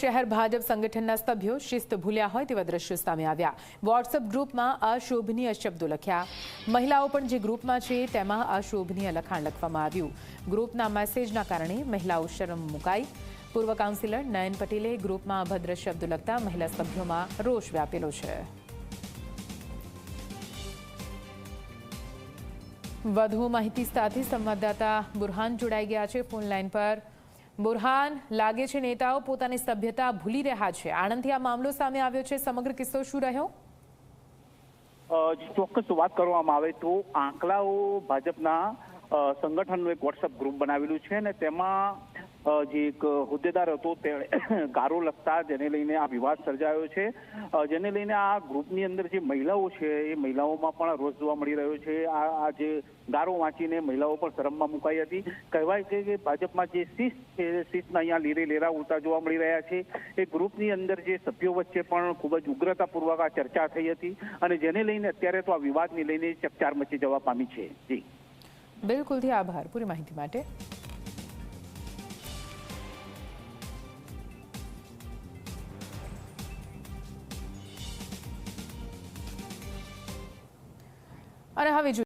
શહેર ભાજપ સંગઠનના સભ્યો શિસ્ત ભૂલ્યા હોય તેવા દ્રશ્યો સામે આવ્યા. વોટ્સએપ ગ્રુપમાં અશોભનીય શબ્દો લખ્યા. મહિલાઓ પણ જે ગ્રુપમાં છે તેમાં અશોભનીય લખાણ લખવામાં આવ્યું. ગ્રુપના મેસેજના કારણે મહિલાઓ શરમ મુકાઈ. પૂર્વ કાઉન્સિલર નયન પટેલે ગ્રુપમાં અભદ્ર શબ્દો લખતા મહિલા સભ્યોમાં રોષ વ્યાપેલો છે. વધુ માહિતી સાથે સંવાદદાતા બુરહાન જોડાઈ ગયા છે ફોન લાઇન પર. બુરહાન લાગે છે નેતાઓ પોતાની સભ્યતા ભૂલી રહ્યા છે. આણંદથી આ મામલો સામે આવ્યો છે. સમગ્ર કિસ્સો શું રહ્યો? ચોક્કસ વાત કરવામાં આવે તો આંકલાઓ ભાજપના સંગઠનનું એક વોટ્સઅપ ગ્રુપ બનાવેલું છે અને તેમાં જે એક હોદ્દેદાર હતો, તેણે ગારો લખતા જેને લઈને આ વિવાદ સર્જાયો છે. જેને લઈને આ ગ્રુપની અંદર જે મહિલાઓ છે, એ મહિલાઓમાં પણ રોષ જોવા મળી રહ્યો છે. આ આ જે ગારો વાંચીને મહિલાઓ પણ શરમમાં મુકાઈ હતી. કહેવાય છે કે ભાજપમાં જે શિસ્ત છે શિસ્તના અહીંયા લીરે લેરા ઉડતા જોવા મળી રહ્યા છે. એ ગ્રુપની અંદર જે સભ્યો વચ્ચે પણ ખૂબ જ ઉગ્રતાપૂર્વક આ ચર્ચા થઈ હતી અને જેને લઈને અત્યારે તો આ વિવાદને લઈને ચકચાર મચી જવા પામી છે. જી. બિલકુલથી આભાર. પૂરી માહિતી માટે أنا هذا